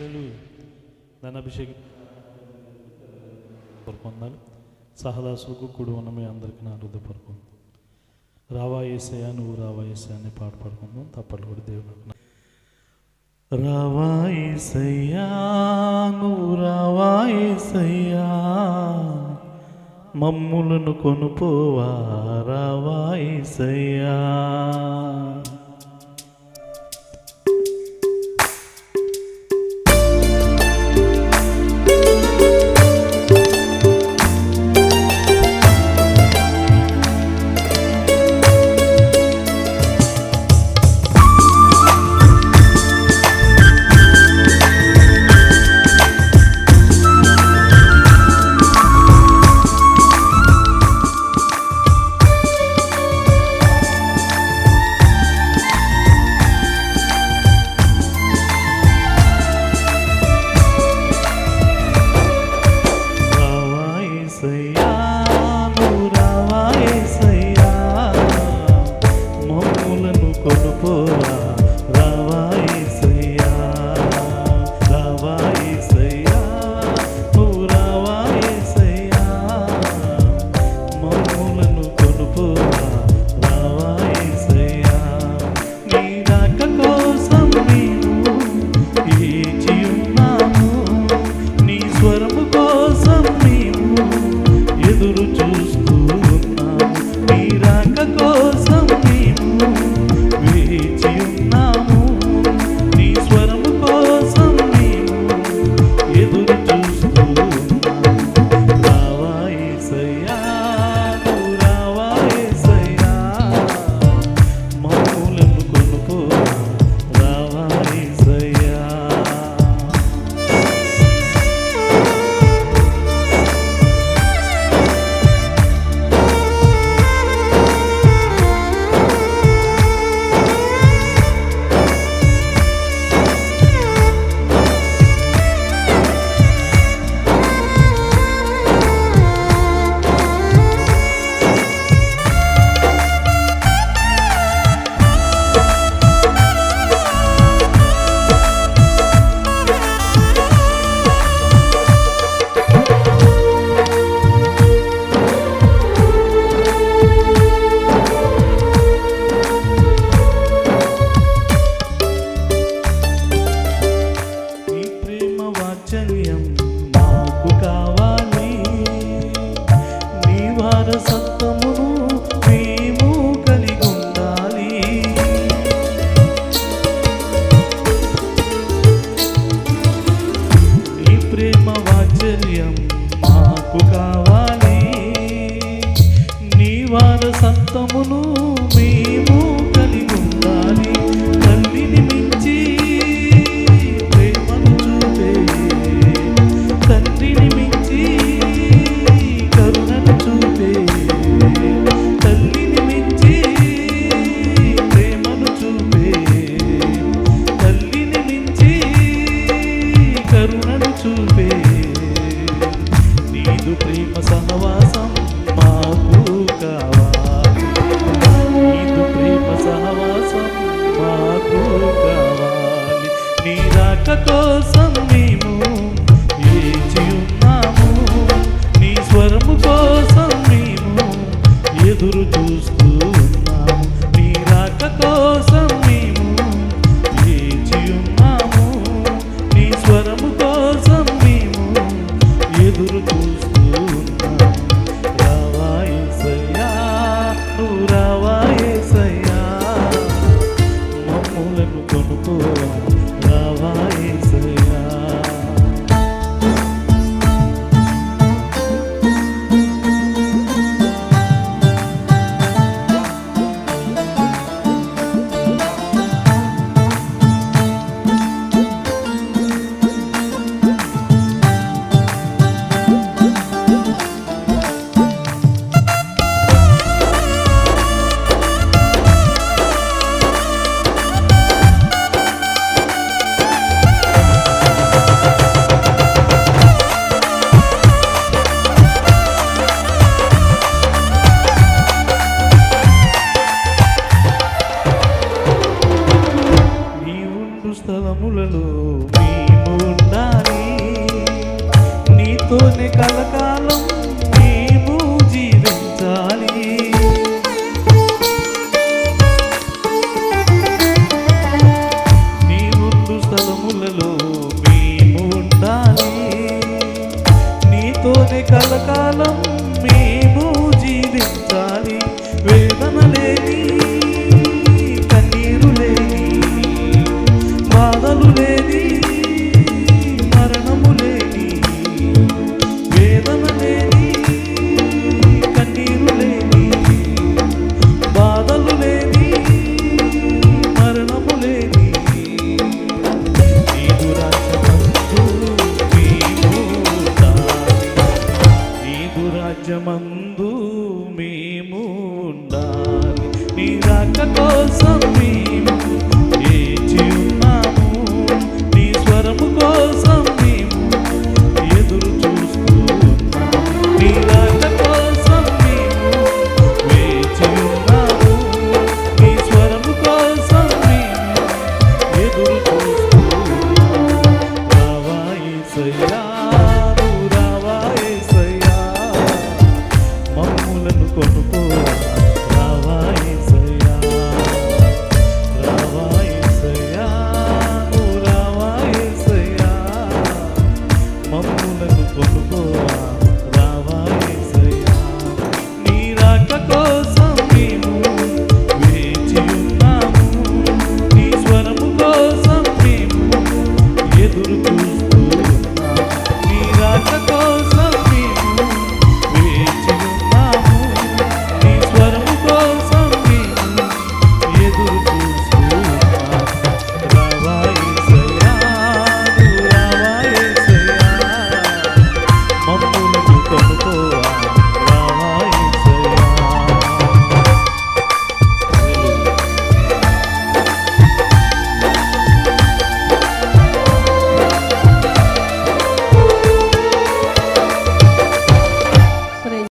Hallelujah నన్ను అభిషేకం. సహదాసులకు కూడా ఉన్న మీ అందరికీ నా హృదయపరుకుందాం రావా ఏసయా నువ్వు రావా ఏసయా అని పాట పడుకుందాం. తప్పటి కూడా దేవుడు రావా ఏసయ్యా నువ్వు రావా ఏసయ్యా. మమ్ములను కొనుపోవా రావా ఏసయ్యా. God. ఎదురు చూస్తూ ఉన్నాము నీ రాక కోసం మేము నీతోనే కలకాలం మేము జీవించాలి. నీ ముందు స్థలములలో మేము ఉండాలి. నీతోనే కలకాలం